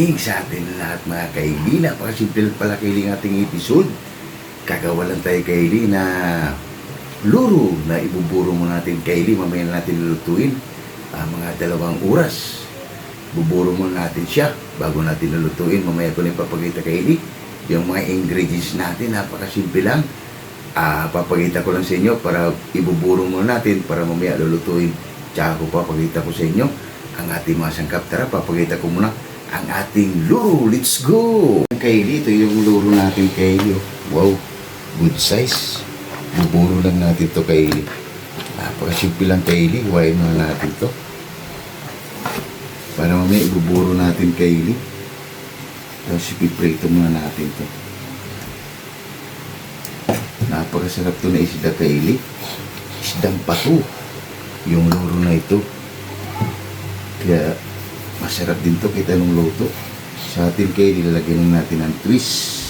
morning sa atin lahat mga kaili. Napakasimple pala kaili ng ating episode. Kagawalan tayo kaili na luro na ibuburo mo natin kaili. Mamaya na natin lulutuin ah, mga dalawang oras. Buburo mo natin siya bago natin lulutuin. Mamaya ko na ipapakita kaili. Yung mga ingredients natin, napakasimple lang. Ah, papakita ko lang sa inyo para ibuburo mo natin para mamaya lulutuin. Tsaka ko papakita ko sa inyo ang ating mga sangkap. Tara, papakita ko muna ang ating luro. Let's go! Kaili, ito yung luro natin kaili. oh. Wow, good size. Buburo lang natin to kaili. Napakasimple lang kaili. Huwain muna natin to. Para mamaya ibuburo natin kaili. Tapos ipiprito muna natin to. Napakasarap to na isda kaili. Isdang pato. Yung luro na ito. Kaya masarap din to kita nung luto. Sa atin kayo nilalagyan natin ng twist.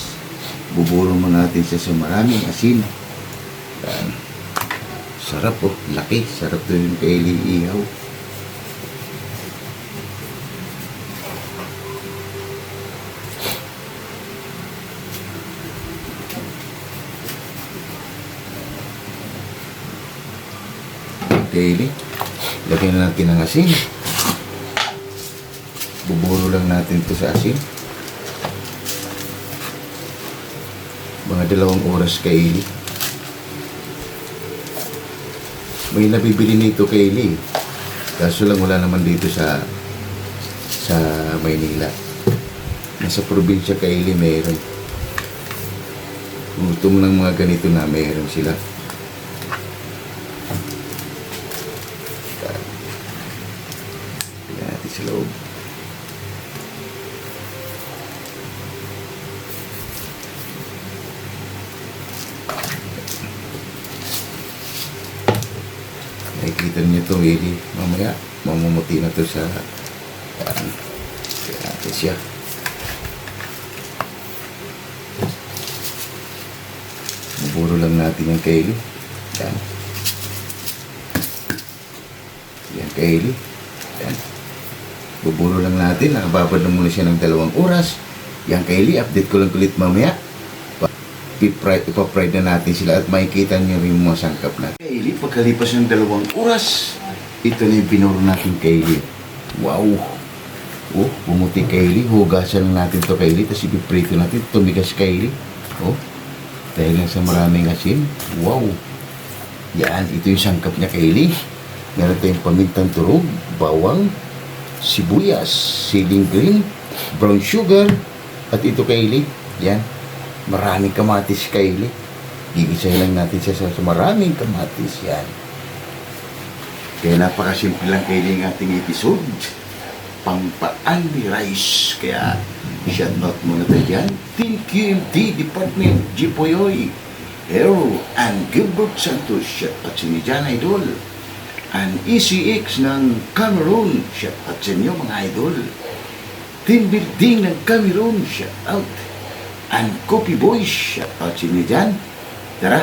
Buburo mo natin siya sa maraming asin. Yan. Sarap oh, laki. Sarap to yung kaili ihaw. Kaili. Lagyan na natin ng asin. Buburo lang natin to sa asin. Mga dalawang oras kaili. May nabibili nito kaili. Kaso lang wala naman dito sa sa Maynila. Nasa probinsya kaili mayroon. Gutom ng mga ganito na mayroon sila. Nakikita niyo to, Willie. Mamaya, mamumuti na to sa... Yan. Kaya natin siya. Muburo lang natin yung kaili. Yan. Yan kaili. Yan. Buburo lang natin. Nakababad na muna siya ng dalawang oras. Yan kaili. Update ko lang ulit mamaya. Ipapry, ipapry na natin sila at makikita niyo rin mga sangkap natin. Kaili, pagkalipas ng dalawang oras, ito na yung pinuro natin kaili. Wow! Oh, bumuti kaili. Hugasan lang natin to kaili. Tapos ipiprito natin. Tumigas kaili. Oh, dahil lang sa maraming asin. Wow! Yan, ito yung sangkap niya kaili. Meron tayong pamintang turog, bawang, sibuyas, siling green, brown sugar, at ito kaili. Yan, maraming kamatis kaili. Gigisahin lang natin siya sa, sa maraming kamatis. Yan. Kaya napakasimple lang kaili ang ating episode. Pampaan ni Rice. Kaya, shout out muna tayo dyan. Team QMT Department, Jipoyoy, Hero, and Gilbert Santos. Shout out sa inyo idol. And ECX ng Cameroon. Shout out sa inyo, mga idol. Team Building ng Cameroon. Shout out. And Coffee Boys. Shout out sa inyo dyan. Tara,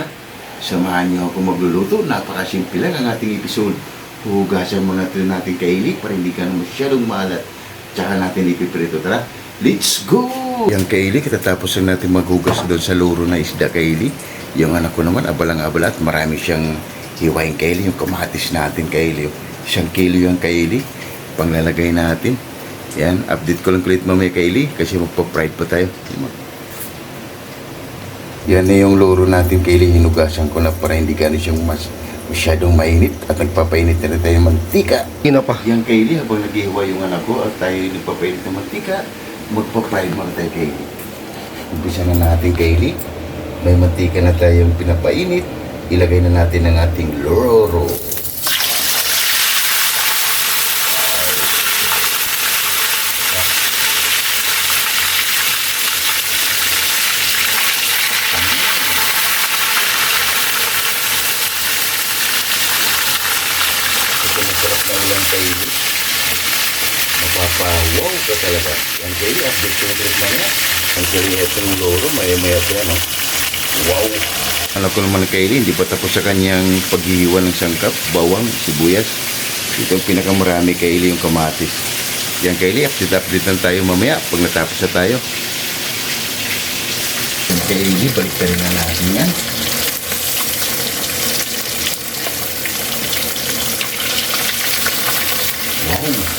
samahan niyo ako magluluto. Napakasimple lang ang ating episode. Hugasan muna natin natin kaili para hindi ka na masyadong maalat. Tsaka natin ipiprito. Tara, let's go! Yung kaili, katatapos lang natin maghugas doon sa luro na isda kaili. Yung anak ko naman, abalang-abala at marami siyang hiwain kaili. Yung kamatis natin kaili. Isang kilo yung kaili. Panglalagay natin. Yan, update ko lang kulit mamaya kaili kasi magpa-pride pa tayo. Yan na yung luro natin kaili. Hinugasan ko na para hindi gano'n siyang mas masyadong mainit at nagpapainit na rin tayo ng mantika. Sino pa? Yan Kaylee, habang naghihiwa yung anak ko at tayo nagpapainit ng mantika, magpa-pride muna tayo Kaylee. Umpisa na natin Kaylee. May mantika na tayong pinapainit. Ilagay na natin ang ating loro. Ito masarap na ulang Kaylee. Mapapawaw ka talaga. Yan Kaylee, update ko na ulit mamaya. Ang Kaylee, itong loro, maya-maya pa yan, oh. Wow! Alam ko naman kay Eileen, hindi pa tapos sa kanyang paghihiwa ng sangkap, bawang, sibuyas. Ito ang pinakamarami kay Eileen yung kamatis. Yan Kylie, update-update lang tayo mamaya pag natapos na tayo. Yan Kylie, balik ka rin na natin yan. Wow. Mm.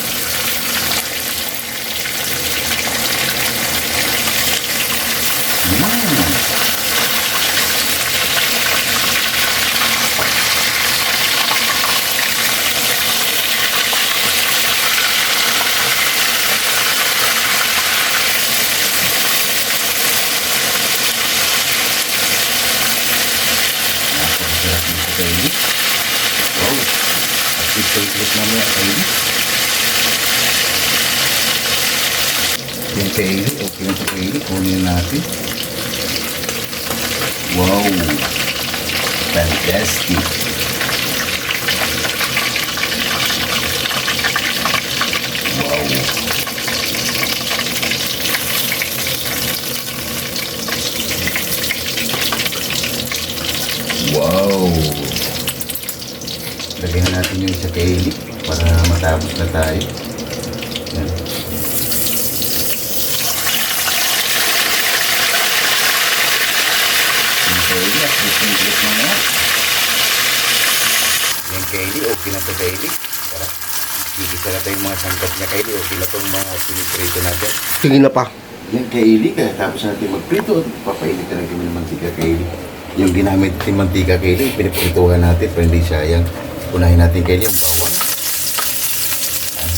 Napakasarap nito Kylie. Wow. Update ko ulit mamaya Kylie. Yung Kylie, okay na ito Kylie. Kunin natin. Wow. Fantastic. Wow. Wow. Lagyan na natin yung sa Kylie para matapos na tayo. Yan. Yung update yung clip mo na. Yung Kylie, okay na to Kylie. Tara. Gigisa na tayong mga sangkap niya Kylie. Okay na itong mga piniprito natin. Sige na pa. Yung Kylie, kaya tapos natin magprito, papainit na lang kami ng mantika Kylie. Yung ginamit natin mantika Kylie, piniprituhan natin para hindi sayang. Unahin natin Kylie yung bawang. Yan.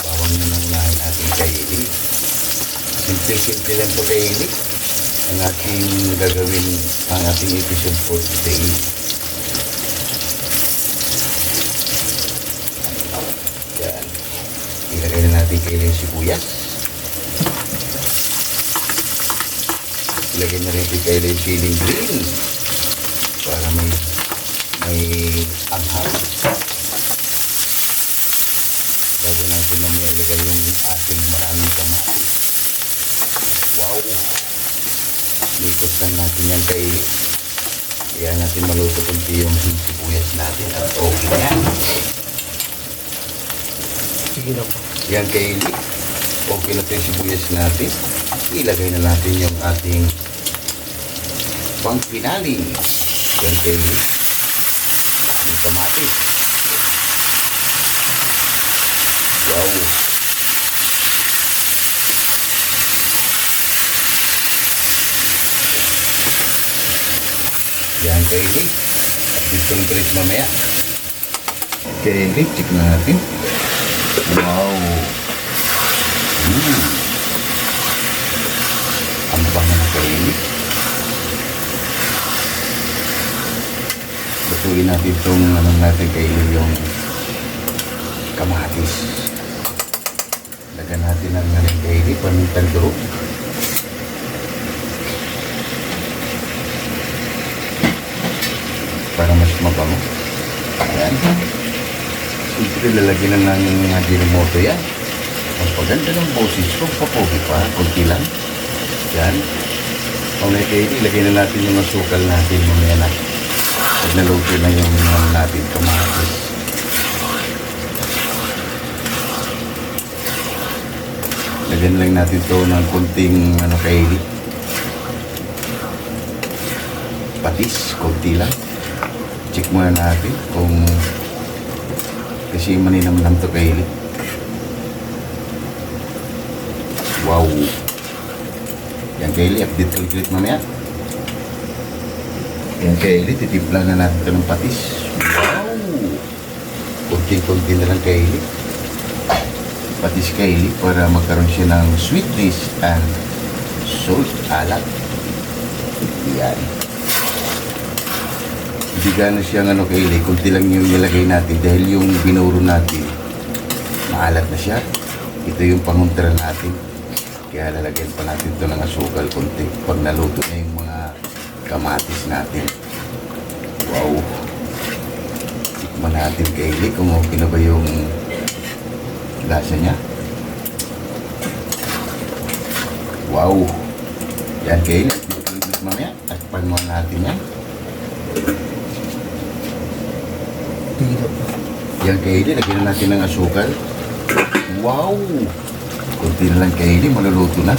Bawang na nang unahin natin Kylie. Simple-simple lang to Kylie. Ang ating gagawin, ang ating episode for today. Yan. Ilagay na natin Kylie yung sibuyas. Ilagay na rin kay yung chilling green para may may anghang. Bago natin na may ilagay yung ating maraming kamatis. Wow! Likot lang natin yan kay kaya natin maluto kunti yung sibuyas natin at okay na yan. Sige na pa. Yan kay okay na ito yung sibuyas natin. Ilagay na natin yung ating pang pinali. Yan kay yung kamatis. Wow. Yan kay At gusto ng dress mamaya. Kay check na natin. Wow. Mm. Ang bango na kainit. Lutuin natin itong ano natin kainit yung kamatis. Lagyan natin ang naling kainit, pamintang durog. Para mas mabango. Ayan. Siyempre, lalagyan na ng Ajinomoto yan. Ang paganda ng boses ko, papogi pa, kunti lang. Yan. Mamaya kayo, ilagay na natin yung asukal natin mamaya na. Naluto na yung ano natin, kamatis. Lagyan lang natin to ng kunting ano kaili. Patis, kunti lang. Check muna natin kung kasi maninam lang to kaili. Wow. Yan kaili, update ulit mamaya. Yan kaili, titimpla na natin ito ng patis. Wow. Kunti-kunti na lang kaili. Patis kaili para magkaroon siya ng sweetness and salt, alat. Yan. Hindi gano'n siyang ano kaili, kunti lang yung nilagay natin dahil yung binuro natin, maalat na siya. Ito yung pangontra natin. Kaya lalagyan pa natin ito ng asukal kunti pag naluto na yung mga kamatis natin. Wow! Tikman natin kaili kung okay na ba yung lasa niya. Wow! Yan kaili. Dito mamaya. Takpan muna natin yan. Yan kaili, lagyan na natin ng asukal. Wow! Kunti na lang kaili, maluluto na.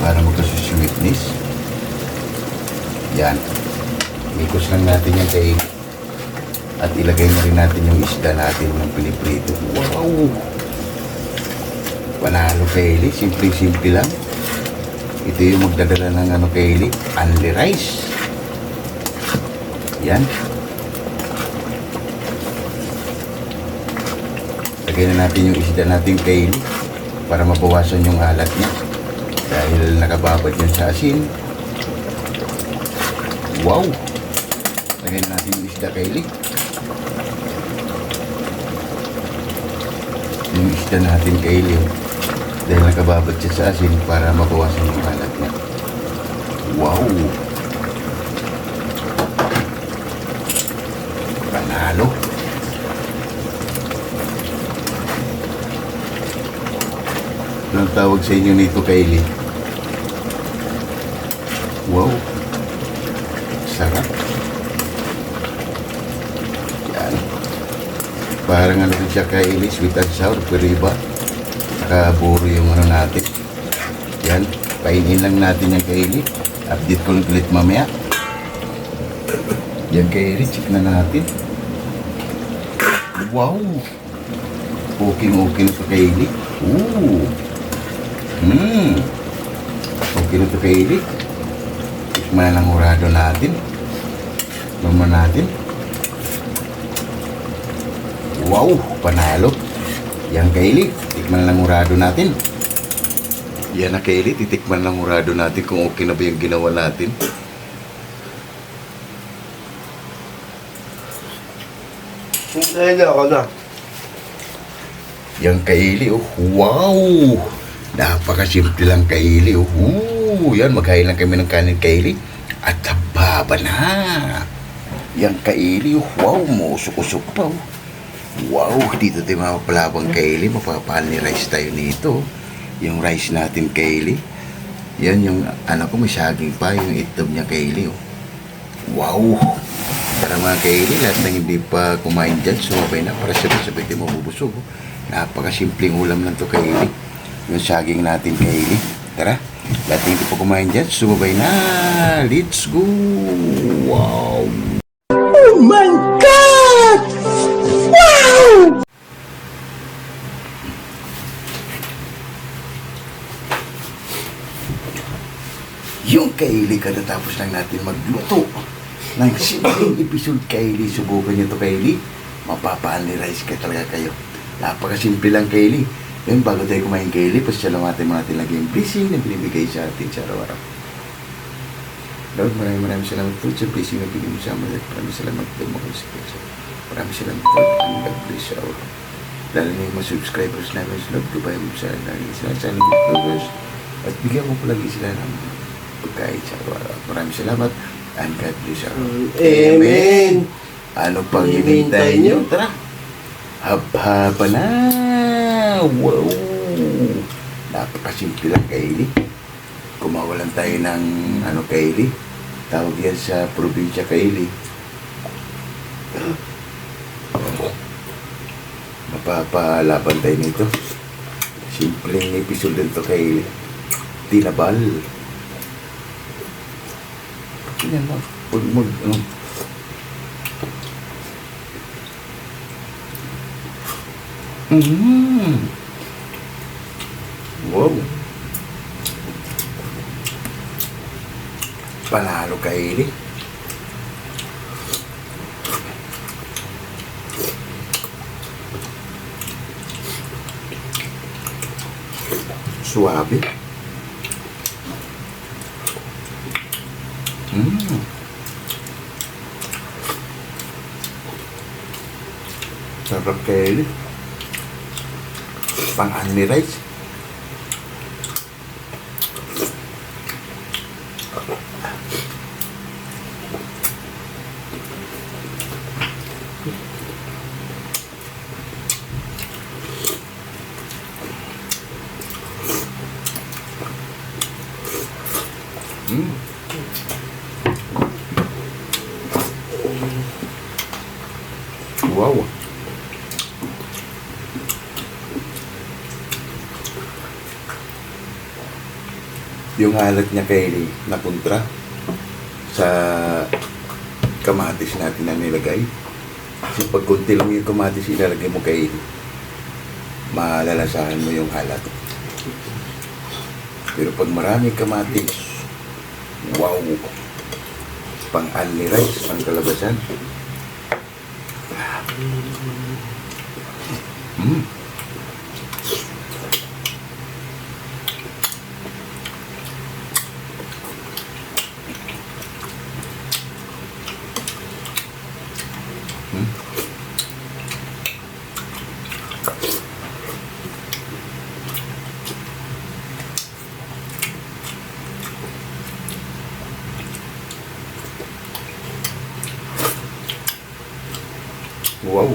Para magkasusweetness. Yan. Ikos lang natin yung kaili. At ilagay na rin natin yung isda natin ng piniprito. Wow! Panalo kaili, simple-simple lang. Ito yung magdadala ng ano kaili, only rice. Yan. Lagyan na natin yung isda natin kaili para mabawasan yung alat niya. Dahil nakababad yan sa asin. Wow! Lagyan na natin yung isda kaili. Yung isda natin kaili. oh. Dahil nakababad siya sa asin para mabawasan yung alat niya. Wow! Panalo! Anong tawag sa inyo nito, Kylie? Wow! Sarap! Yan. Siya, Kylie, sweet and sour, pero iba. Nakaburo yung ano natin. Yan. Painin lang natin yung Kylie. Update ko lang ulit mamaya. Yan Kylie, check na natin. Wow! Okay-okay na ito Kylie. Ooh! Hmm. Okay na ito Kylie. Tikman na ng urado natin. Mama natin. Wow! Panalo. Yan Kylie. Tikman na ng urado natin. Yan na Kylie. Titikman ng urado natin kung okay na ba yung ginawa natin. Hintayin na ako na. Yung kaili, oh. Wow! Napakasimple lang kaili, oh. Ooh, yan, maghain lang kami ng kanin kaili. At hababa na. Yung kaili, oh. Wow, musok-usok pa, oh. Wow, dito tayo mapapalabang kaili. Mapapahal ni rice tayo nito. Yung rice natin kaili. Yan yung, ano ko, may saging pa. Yung itlog niya kaili, oh. Wow! Tara mga kaili, lahat ng hindi pa kumain dyan, sumabay na para sabay-sabay tayo mabubusog. oh. Napakasimpleng ulam lang to kaili. Yung saging natin kaili. Tara, lahat ng hindi pa kumain dyan, sumabay na. Let's go! Wow! Yung kaili katatapos lang natin magluto ng simpleng episode kaili. Subukan nyo to kaili. Mapapa-analyze ka talaga kayo. Napakasimple lang kaili. Yun, bago tayo kumain kaili, mo natin lagi yung blessing na binibigay sa atin sa araw-araw. Lord, maraming maraming salamat po sa blessing na binigay mo sa amin. Maraming salamat po mga konsekwensya. Maraming salamat po. And God bless you all. Lalo na yung mga subscribers namin sa love ko ba yung sa lagi sila lagi followers. At bigyan mo po lagi sila ng pagkain sa araw-araw. Maraming salamat. And God bless you all. Amen. Ano pang Hinihintay hinihintay nyo? Tara! Haba na! Wow! Napakasimple lang, Kaili. Kumawalan tayo ng ano, Kaili. Tawag yan sa probinsya, Kaili. Mapapalaban tayo nito. Simpleng episode din to, Kaili. Tinabal. Yan mo. Pag mag, ano, Mm. Wow. Panalo ka, Eli. Suabe. Mm. Sarap ka, Eli pang anime rice. Mm. Wow. Yung halat niya kay napuntra sa kamatis natin na nilagay. Kasi pag kunti lang yung kamatis ilalagay mo kay malalasahan mo yung halat. Pero pag maraming kamatis, wow! Pang only rice, pang kalabasan. Mm. Mm. Wow!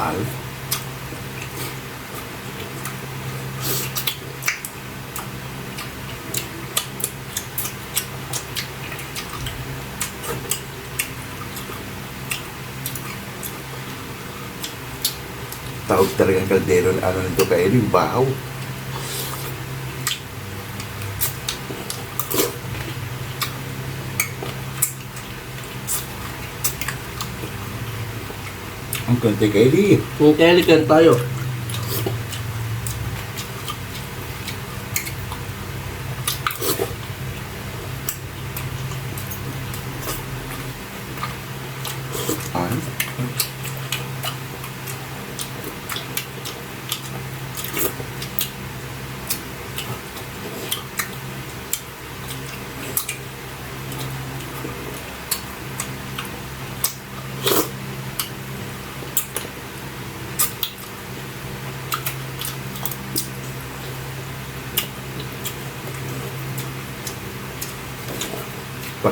Al. Kaldero ano nito kayo yung bahaw. Ang konti kayo di. Kung kailan tayo.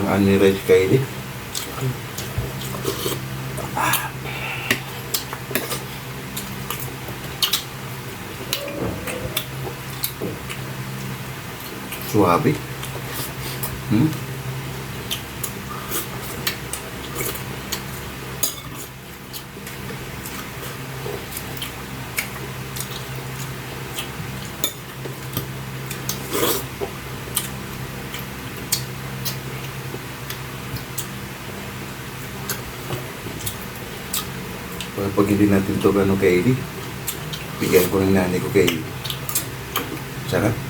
Ano? Pang ani rice kayo di. Suabe. Hmm? Pag hindi natin ito ano kay Eddie, bigyan ko ng nanay ko Eddie. Sarap.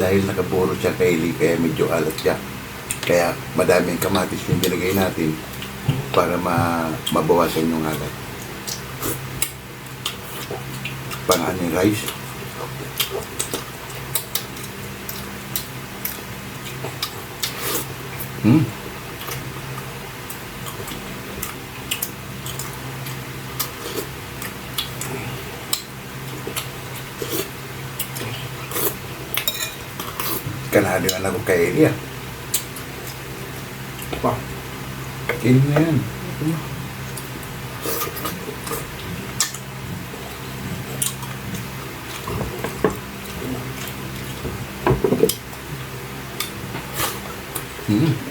Dahil nakapuro siya kay Lee, kaya medyo alat siya. Kaya madaming kamatis yung nilagay natin para ma mabawasan yung alat. Pang aning rice. Hmm. Anak ko kay Elia. Pa. Kinin na yan. Hmm.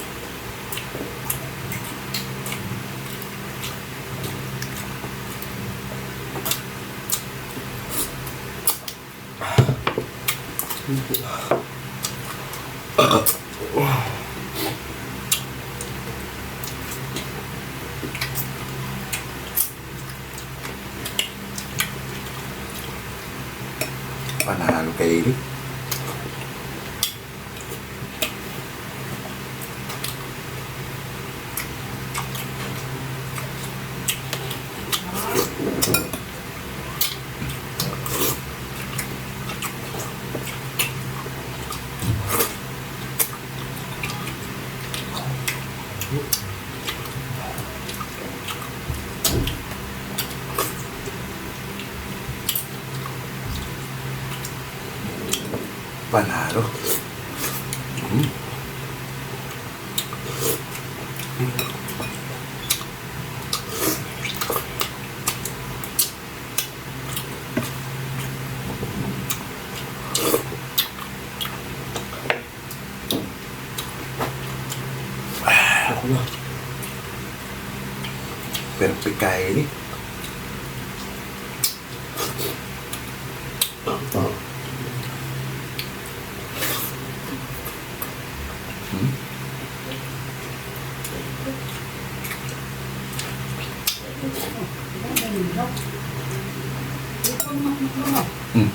Perfect kaili. Hmm? Hmm.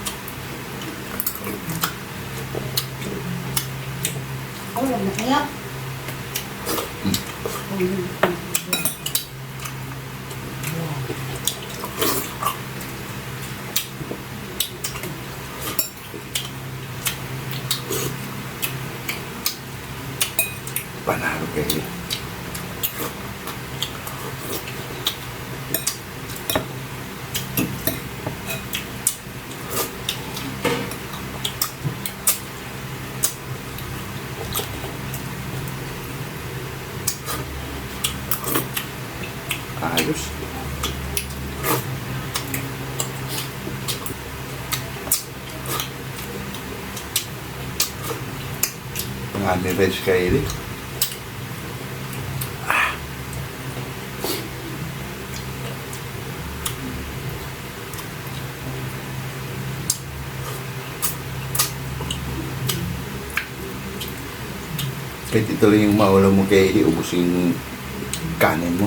Panalo kaili. Ayos. Ang aming veg kaili. Kahit ito lang yung maulam mo kaili, ubus yung kanin mo.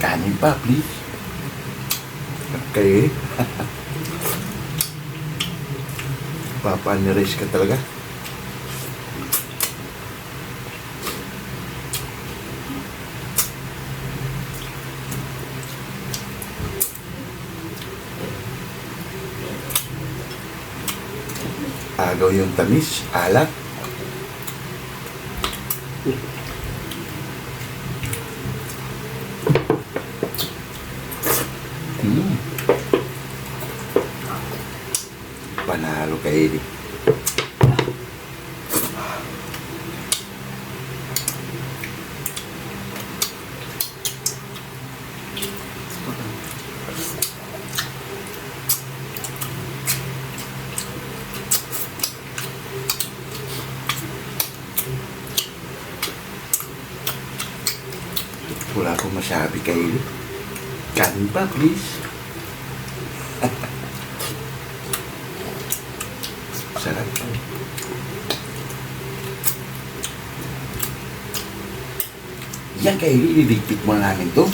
Kanin pa, please. Okay. Papaniris ka talaga. Agaw yung tamis, alat. Mm. Panalo ka, Eddie. Wala akong masabi kay Eddie. Kanin pa, please. Sarap. Yan kay ililigpit mo namin to.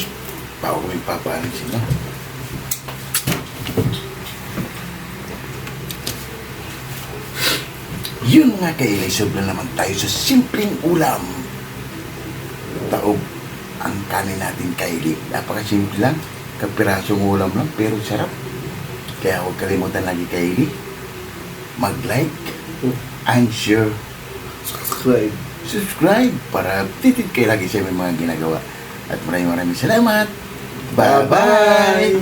Bago kami papaanin sila. Yun nga Ilisog na naman tayo sa simpleng ulam. Taob ang kanin natin kaili. Napakasimple lang. Kapirasong ulam lang, pero sarap. Kaya huwag kalimutan lagi kaili. Mag-like and share. Subscribe. Subscribe para titid kayo lagi sa mga ginagawa. At maraming maraming salamat. Bye-bye!